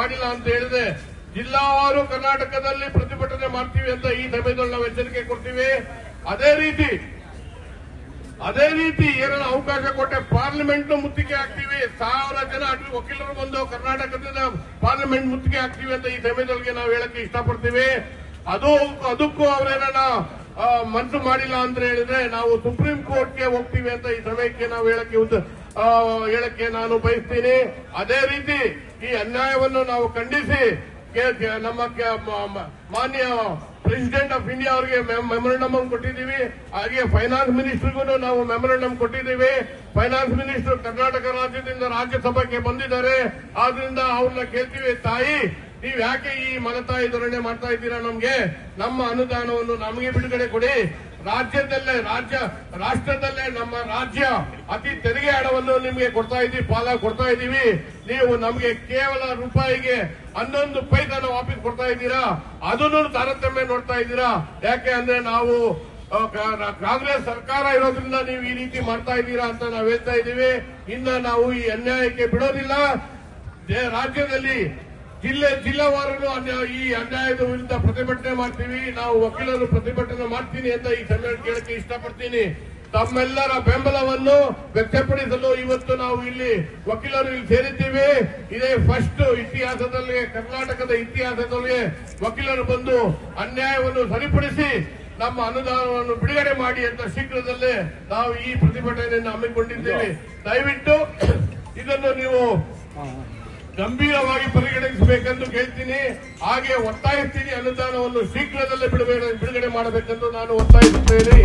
ಮಾಡಿಲ್ಲ ಅಂತ ಹೇಳಿದೆ ಜಿಲ್ಲಾವಾರು ಕರ್ನಾಟಕದಲ್ಲಿ ಪ್ರತಿಭಟನೆ ಮಾಡ್ತೀವಿ ಅಂತ ಈ ಸಭೆದಲ್ಲಿ ನಾವು ಎಚ್ಚರಿಕೆ ಕೊಡ್ತೀವಿ. ಅದೇ ರೀತಿ ಅದೇ ರೀತಿ ಏನಾದ್ರು ಅವಕಾಶ ಕೊಟ್ಟೆ ಪಾರ್ಲಿಮೆಂಟ್ ಮುತ್ತಿಗೆ ಹಾಕ್ತೀವಿ. ಸಾವಿರ ಜನ ವಕೀಲರು ಬಂದು ಕರ್ನಾಟಕದಿಂದ ಪಾರ್ಲಿಮೆಂಟ್ ಮುತ್ತಿಗೆ ಹಾಕ್ತೀವಿ ಅಂತ ಈ ಸಮಯದೊಳಗೆ ನಾವು ಹೇಳಕ್ಕೆ ಇಷ್ಟಪಡ್ತೀವಿ. ಅದು, ಅದಕ್ಕೂ ಅವರೇನ ಮನಸ್ಸು ಮಾಡಿಲ್ಲ ಅಂತ ಹೇಳಿದ್ರೆ ನಾವು ಸುಪ್ರೀಂ ಕೋರ್ಟ್ಗೆ ಹೋಗ್ತೀವಿ ಅಂತ ಈ ಸಮಯಕ್ಕೆ ನಾವು ಹೇಳಕ್ಕೆ ಹೇಳಕ್ಕೆ ನಾನು ಬಯಸ್ತೀನಿ. ಅದೇ ರೀತಿ ಈ ಅನ್ಯಾಯವನ್ನು ನಾವು ಖಂಡಿಸಿ ನಮ್ಮ ಮಾನ್ಯ ಪ್ರೆಸಿಡೆಂಟ್ ಆಫ್ ಇಂಡಿಯಾ ಅವರಿಗೆ ಮೆಮೊರಂಡಮ್ ಕೊಟ್ಟಿದ್ದೀವಿ. ಹಾಗೆ ಫೈನಾನ್ಸ್ ಮಿನಿಸ್ಟರ್ಗೂ ನಾವು ಮೆಮೊರಂಡಮ್ ಕೊಟ್ಟಿದ್ದೀವಿ. ಫೈನಾನ್ಸ್ ಮಿನಿಸ್ಟರ್ ಕರ್ನಾಟಕ ರಾಜ್ಯದಿಂದ ರಾಜ್ಯಸಭೆಗೆ ಬಂದಿದ್ದಾರೆ. ಆದ್ರಿಂದ ಅವ್ರನ್ನ ಕೇಳ್ತೀವಿ, ತಾಯಿ. ನೀವ್ ಯಾಕೆ ಈ ಮನತಾಯಿ ಧೋರಣೆ ಮಾಡ್ತಾ ಇದ್ದೀರಾ ನಮ್ಗೆ? ನಮ್ಮ ಅನುದಾನವನ್ನು ನಮಗೆ ಬಿಡುಗಡೆ ಕೊಡಿ. ರಾಜ್ಯದಲ್ಲೇ, ರಾಜ್ಯ, ರಾಷ್ಟ್ರದಲ್ಲೇ ನಮ್ಮ ರಾಜ್ಯ ಅತಿ ತೆರಿಗೆ ಹಣವನ್ನು ನಿಮಗೆ ಕೊಡ್ತಾ ಇದ್ದೀವಿ, ಪಾಲ ಕೊಡ್ತಾ ಇದ್ದೀವಿ. ನೀವು ನಮಗೆ ಕೇವಲ ರೂಪಾಯಿಗೆ ಹನ್ನೊಂದು ಪೈಸನ ವಾಪಸ್ ಕೊಡ್ತಾ ಇದ್ದೀರಾ? ಅದನ್ನು ತಾರತಮ್ಯ ನೋಡ್ತಾ ಇದ್ದೀರಾ? ಯಾಕೆ ಅಂದ್ರೆ ನಾವು ಕಾಂಗ್ರೆಸ್ ಸರ್ಕಾರ ಇರೋದ್ರಿಂದ ನೀವು ಈ ರೀತಿ ಮಾಡ್ತಾ ಇದ್ದೀರಾ ಅಂತ ನಾವು ಹೇಳ್ತಾ ಇದ್ದೀವಿ. ಇನ್ನ ನಾವು ಈ ಅನ್ಯಾಯಕ್ಕೆ ಬಿಡೋದಿಲ್ಲ. ರಾಜ್ಯದಲ್ಲಿ ಜಿಲ್ಲೆ ಜಿಲ್ಲಾವಾರು ಈ ಅನ್ಯಾಯದ ವಿರುದ್ಧ ಪ್ರತಿಭಟನೆ ಮಾಡ್ತೀವಿ. ನಾವು ವಕೀಲರು ಪ್ರತಿಭಟನೆ ಮಾಡ್ತೀನಿ ಅಂತ ಈ ಸಮ್ಮೇಳನ ಕೇಳಕ್ಕೆ ಇಷ್ಟಪಡ್ತೀನಿ. ತಮ್ಮೆಲ್ಲರ ಬೆಂಬಲವನ್ನು ವ್ಯಕ್ತಪಡಿಸಲು ಇವತ್ತು ನಾವು ಇಲ್ಲಿ ವಕೀಲರು ಇಲ್ಲಿ ಸೇರಿದ್ದೀವಿ. ಇದೇ ಫಸ್ಟ್ ಇತಿಹಾಸದಲ್ಲಿ, ಕರ್ನಾಟಕದ ಇತಿಹಾಸದಲ್ಲಿ ವಕೀಲರು ಬಂದು ಅನ್ಯಾಯವನ್ನು ಸರಿಪಡಿಸಿ ನಮ್ಮ ಅನುದಾನವನ್ನು ಬಿಡುಗಡೆ ಮಾಡಿ ಅಂತ ಶೀಘ್ರದಲ್ಲೇ ನಾವು ಈ ಪ್ರತಿಭಟನೆಯನ್ನು ಹಮ್ಮಿಕೊಂಡಿದ್ದೇವೆ. ದಯವಿಟ್ಟು ಇದನ್ನು ನೀವು ಗಂಭೀರವಾಗಿ ಪರಿಗಣಿಸಬೇಕೆಂದು ಕೇಳ್ತೀನಿ. ಹಾಗೆ ಒತ್ತಾಯಿಸ್ತೀನಿ. ಅನುದಾನವನ್ನು ಶೀಘ್ರದಲ್ಲೇ ಬಿಡುಗಡೆ ಬಿಡುಗಡೆ ಮಾಡಬೇಕೆಂದು ನಾನು ಒತ್ತಾಯಿಸುತ್ತೇನೆ.